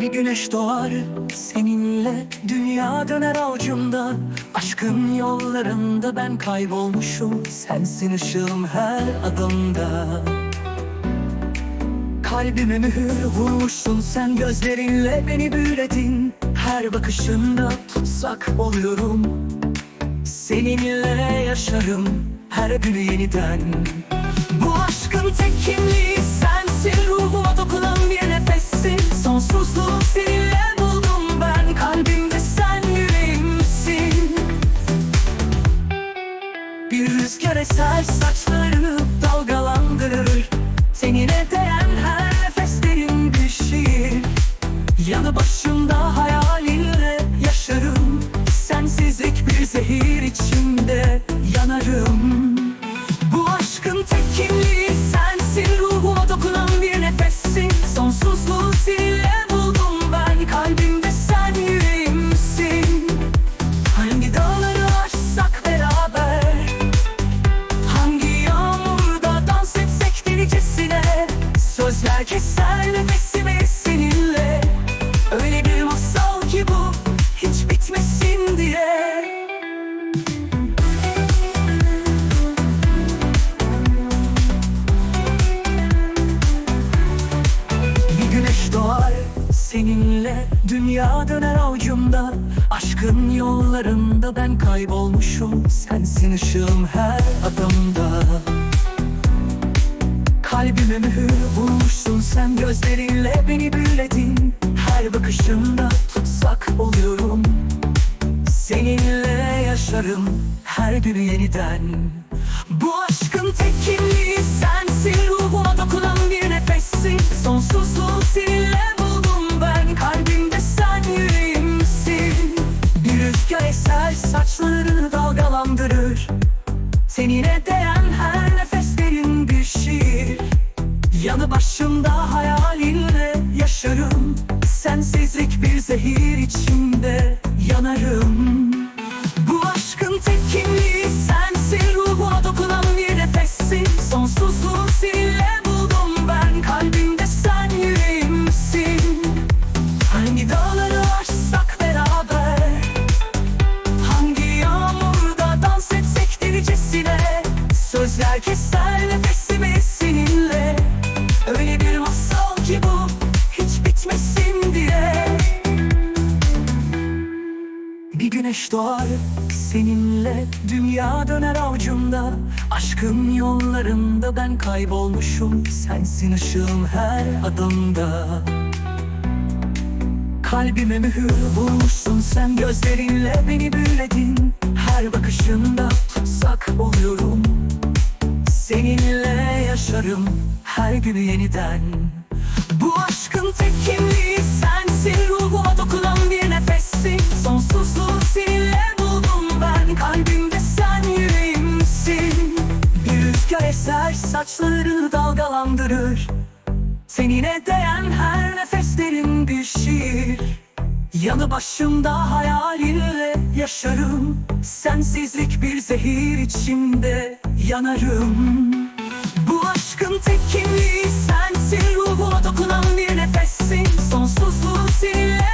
Bir güneş doğar seninle Dünya döner avucumda. Aşkın yollarında ben kaybolmuşum Sensin ışığım her adımda. Kalbime mühür vurmuşsun sen gözlerinle beni büyüledin. Her bakışında tutsak oluyorum Seninle yaşarım her günü yeniden. Bu aşkın tek kimliği sensin Ruhuma dokunan bir nefessin. Sonsuzluğu bir rüzgar eser saçlarını dalgalandırır Tenine değen her nefes derin bir şiir. Yanı başımda hayalinle yaşarım. Sensizlik bir zehir içimde yanarım seninle Dünya döner avucumda. Aşkın yollarında ben kaybolmuşum. Sensin ışığım her adımda. Kalbime mühür vurmuşsun sen Gözlerinle beni büyüledin Her bakışımda tutsak oluyorum. Seninle yaşarım her günü yeniden Tenine değen her nefes derin bir şiir. Yanı başımda hayalinle yaşarım. Sensizlik bir zehir içimde yanarım Sözler keser nefesimi seninle. Öyle bir masal ki bu hiç bitmesin diye. Bir güneş doğar seninle Dünya döner avucumda. Aşkın yollarında ben kaybolmuşum Sensin ışığım her adımda. Kalbime mühür vurmuşsun sen Gözlerinle beni büyüledin Her bakışında tutsak oluyorum yaşarım her günü yeniden. Bu aşkın tek kimliği sensin. Ruhuma dokunan bir nefessin. Sonsuzluğu seninle buldum ben. Kalbimde sen yüreğimsin. Bir rüzgar eser saçlarını dalgalandırır. Tenine değen her nefes derin bir şiir. Yanı başımda hayalinle yaşarım. Sensizlik bir zehir içimde yanarım aşkın tek kimliği sensin Ruhuma dokunan bir nefessin. Sonsuzluğu seninle